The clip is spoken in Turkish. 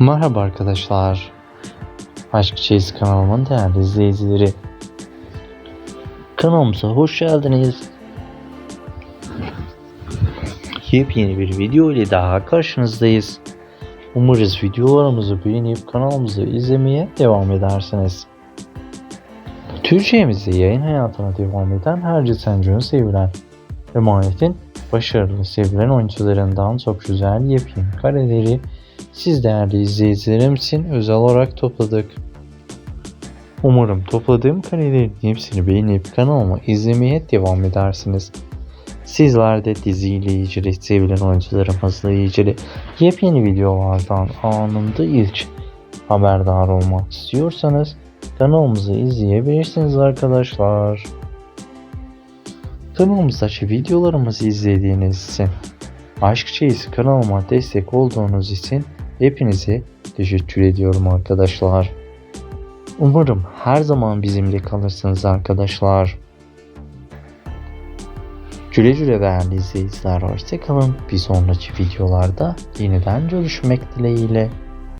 Merhaba arkadaşlar. Aşk Çeyiz kanalımın değerli izleyicileri. Kanalımıza hoş geldiniz. Yepyeni bir video ile daha karşınızdayız. Umarız videolarımızı beğenip kanalımızı izlemeye devam edersiniz. Türkçemizde yayın hayatına devam eden Herci Senco'nun sevilen Emanet'in başarılı sevilen oyuncularından çok güzel yepyeni kareleri siz değerli izleyicilerim için özel olarak topladık. Umarım topladığım karelerin hepsini beğenip kanalıma izlemeye devam edersiniz. Sizler de diziyle ilgili, sevilen oyuncularımızla ilgili yepyeni videolardan anında ilk haberdar olmak istiyorsanız kanalımızı izleyebilirsiniz arkadaşlar. Kanalımızdaki videolarımızı izlediğiniz için Aşk Çeyiz kanalıma destek olduğunuz için hepinize teşekkür ediyorum arkadaşlar. Umarım her zaman bizimle kalırsınız arkadaşlar. Güle güle değerli izleyiciler hoşçakalın. Bir sonraki videolarda yeniden görüşmek dileğiyle.